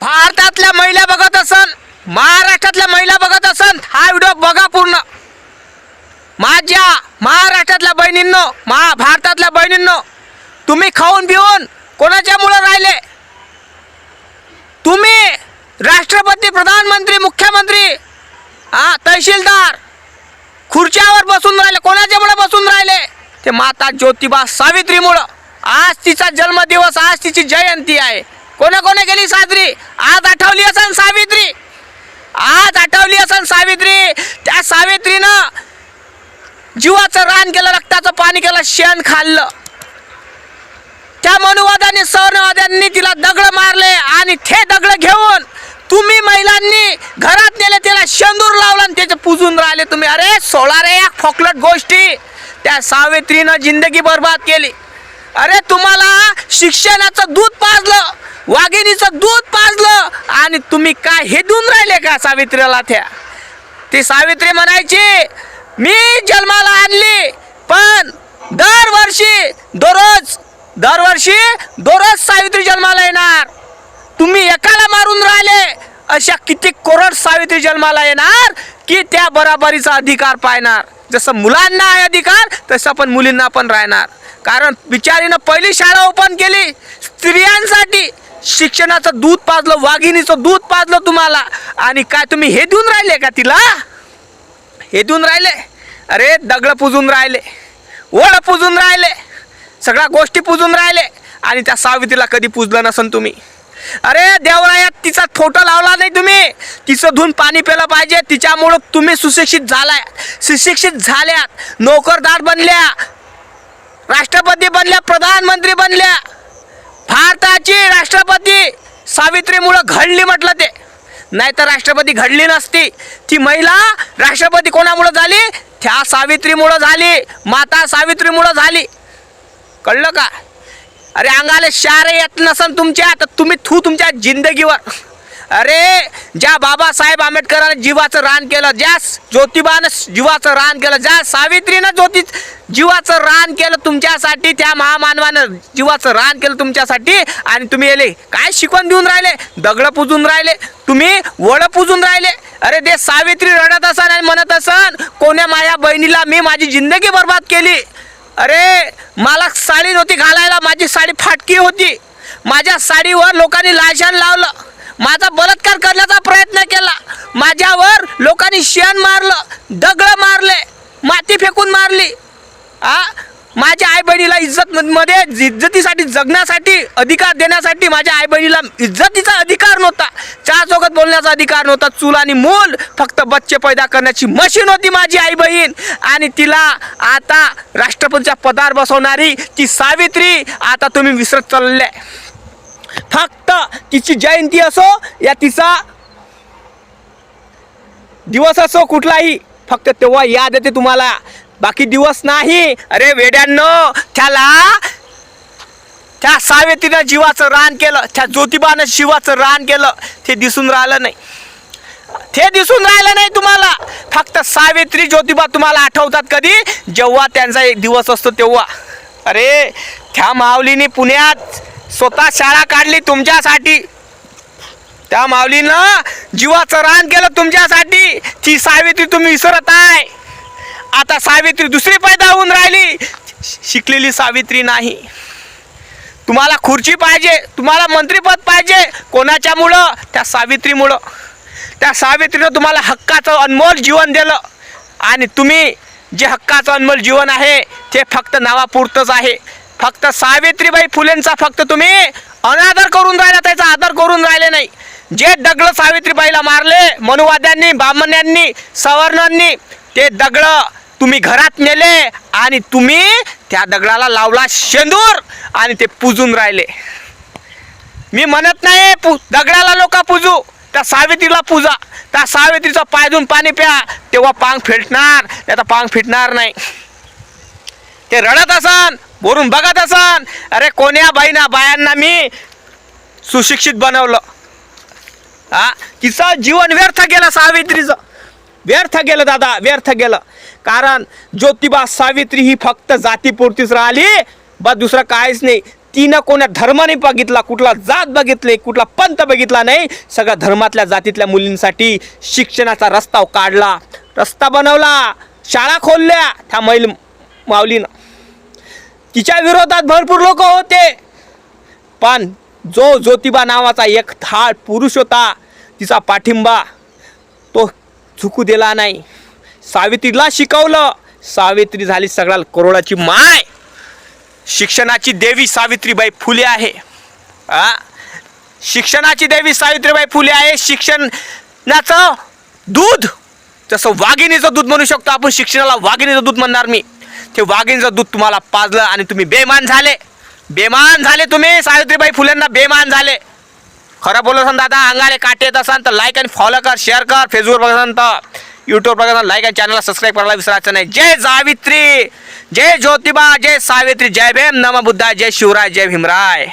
भारतातल्या महिला बघत असन महाराष्ट्रातल्या महिला बघत असन हा व्हिडिओ बघा पूर्ण. माझ्या महाराष्ट्रातल्या बहिणींनो महा भारतातल्या बहिणींनो तुम्ही खाऊन पिऊन कोणाच्या मुळे राहिले? तुम्ही राष्ट्रपती प्रधानमंत्री मुख्यमंत्री हा तहसीलदार खुर्च्यावर बसून राहिले कोणाच्यामुळं बसून राहिले? ते माता ज्योतिबा सावित्रीमुळं. आज तिचा जन्मदिवस आज तिची जयंती आहे. कोणा कोणी केली साजरी आज आठवली असन सावित्री. आज आठवली असन सावित्री. त्या सावित्रीनं जीवाचं रान केलं रक्ताचं पाणी केलं शेण खाल्लं. त्या मनुवादाने सौरवाद्यांनी तिला दगड मारले आणि ते दगड घेऊन तुम्ही महिलांनी घरात नेले तिला शेंदूर लावला आणि त्याचे पुजून राहिले तुम्ही. अरे सोळा रे या फोकलट गोष्टी. त्या सावित्रीनं जिंदगी बर्बाद केली. अरे तुम्हाला शिक्षणाचं दूध पाजलं. वाघिणीचं दूध पाजलं आणि तुम्ही काय हे देऊन राहिले का सावित्रीला त्या? ती सावित्री म्हणायची मी जन्माला आणली पण दरवर्षी दररोज दरवर्षी दररोज सावित्री जन्माला येणार. तुम्ही एकाला मारून राहिले अशा किती करोड सावित्री जन्माला येणार की त्या बराबरीचा अधिकार पाहणार. जसं मुलांना आहे अधिकार तसं पण मुलींना पण राहणार. कारण बिचारीनं पहिली शाळा ओपन केली स्त्रियांसाठी शिक्षणाचं दूध पाजलं वाघिणीचं दूध पाजलं तुम्हाला. आणि काय तुम्ही हे देऊन राहिले का तिला? हे देऊन राहिले? अरे दगड पुजून राहिले. ओढ पुजून राहिले. सगळ्या गोष्टी पुजून राहिले. आणि त्या सावित्रीला कधी पुजलं नसन तुम्ही. अरे देवरायात तिचा फोटो लावला नाही तुम्ही. तिचं धुवून पाणी प्यायला पाहिजे. तिच्यामुळं तुम्ही सुशिक्षित झालाय. सुशिक्षित झाल्यात. नोकरदार बनल्या. राष्ट्रपती बनल्या. प्रधानमंत्री बनल्या. भारताची राष्ट्रपती सावित्रीमुळं घडली म्हटलं ते. नाहीतर राष्ट्रपती घडली नसती. ती महिला राष्ट्रपती कोणामुळं झाली? त्या सावित्रीमुळं झाली. माता सावित्रीमुळं झाली. कळलं का? अरे अंगाला शारे येत नसन तुमच्या तर तुम्ही थू तुमच्या जिंदगीवर. अरे ज्या बाबासाहेब आंबेडकरांनी जीवाचं रान केलं ज्या ज्योतिबानं जीवाचं रान केलं ज्या सावित्रीनं ज्योती जीवाचं रान केलं तुमच्यासाठी त्या महामानवानं जीवाचं रान केलं तुमच्यासाठी आणि तुम्ही येले काय शिकवण देऊन राहिले? दगड पुजून राहिले. तुम्ही वड पुजून राहिले. अरे ते सावित्री रडत असन आणि म्हणत असन कोण्या माझ्या बहिणीला मी माझी जिंदगी बर्बाद केली? अरे मला साडी नव्हती घालायला माझी साडी फाटकी होती. माझ्या साडीवर लोकांनी लाशान लावलं. माझा बलात्कार करण्याचा प्रयत्न केला. माझ्यावर लोकांनी शेण मारलं दगड मारले माती फेकून मारली. आ माझ्या आई बहिणीला इज्जत मध्ये इज्जतीसाठी जगण्यासाठी अधिकार देण्यासाठी माझ्या आई बहिणीला इज्जतीचा अधिकार नव्हता. चहा चौकात बोलण्याचा अधिकार नव्हता. चूल आणि मूल फक्त बच्चे पैदा करण्याची मशीन होती माझी आई बहीण आणि तिला आता राष्ट्रपतीच्या पदार बसवणारी ती सावित्री आता तुम्ही विसरत चालले. फक्त तिची जयंती असो या तिचा दिवस असो कुठलाही फक्त तेव्हा याद येते तुम्हाला. बाकी दिवस नाही. अरे वेड्यांनो त्याला त्या सावित्रीनं जीवाचं रान केलं त्या ज्योतिबानं शिवाचं रान केलं ते दिसून राहिलं नाही. ते दिसून राहिलं नाही तुम्हाला. फक्त सावित्री ज्योतिबा तुम्हाला आठवतात कधी? जेव्हा त्यांचा एक दिवस असतो तेव्हा. अरे त्या माऊलीने पुण्यात स्वतः शाळा काढली तुमच्यासाठी. त्या माऊलीनं जीवाचं रान केलं तुमच्यासाठी. ती सावित्री तुम्ही विसरत आहे. आता सावित्री दुसरी पैदा होऊन राहिली. शिकलेली सावित्री नाही. तुम्हाला खुर्ची पाहिजे तुम्हाला मंत्रीपद पाहिजे. कोणाच्यामुळं? त्या सावित्रीमुळं. त्या सावित्रीनं तुम्हाला हक्काचं अनमोल जीवन दिलं. आणि तुम्ही जे हक्काचं अनमोल जीवन आहे ते फक्त नावापुरतंच आहे. फक्त सावित्रीबाई फुलेंचा फक्त तुम्ही अनादर करून राहिला त्याचा आदर करून राहिले नाही. जे दगड सावित्रीबाईला मारले मनुवाद्यांनी ब्राह्मणांनी सवर्णांनी ते दगड तुम्ही घरात नेले आणि तुम्ही त्या दगडाला लावला शेंदूर आणि ते पुजून राहिले. मी म्हणत नाही पु दगडाला लोक पूजू त्या सावित्रीला पूजा. त्या सावित्रीचा पायजून पाणी प्या तेव्हा पांग फेटणार त्याचा पांग फिटणार नाही. ते रडत असन बोरून बघत असन अरे कोण्या बाईना बायांना मी सुशिक्षित बनवलं. हा? तिचं जीवन व्यर्थ गेलं सावित्रीचं. व्यर्थ गेलं दादा व्यर्थ गेलं. कारण ज्योतिबा सावित्री ही फक्त जातीपुरतीच राहिली बा दुसरं काहीच नाही. तिनं कोण्या नाही बघितला कुठला जात बघितले कुठला पंथ बघितला नाही. सगळ्या धर्मातल्या जातीतल्या मुलींसाठी शिक्षणाचा रस्ता काढला. रस्ता बनवला. शाळा खोलल्या. त्या मैल माऊलीनं. तिच्या विरोधात भरपूर लोक होते. पण जो ज्योतिबा नावाचा एक थाळ पुरुष होता तिचा पाठिंबा तो झुकू दिला नाही. सावित्रीला शिकवलं. सावित्री झाली सगळ्या करोडाची माय. शिक्षणाची देवी सावित्रीबाई फुले आहे. आ? शिक्षणाची देवी सावित्रीबाई फुले आहे. शिक्षणाचं दूध जसं वाघिणीचं दूध म्हणू शकतो आपण शिक्षणाला वाघिणीचं दूध म्हणणार मी. ते वाघिणीचं दूध तुम्हाला पाजलं आणि तुम्ही बेमान झाले. बेमान झाले तुम्ही सावित्रीबाई फुलेंना बेमान झाले. खरं बोलत असाल दादा अंगाले काटे येत असाल तर लाईक आणि फॉलो कर शेअर कर फेसबुक बघत तर यूट्यूब बघत लाईक आणि चॅनलला सबस्क्राईब करायला विसरायचं नाही. जय सावित्री जय ज्योतिबा जय सावित्री जय भीम नम बुद्धा जय शिवराय जय भीमराय.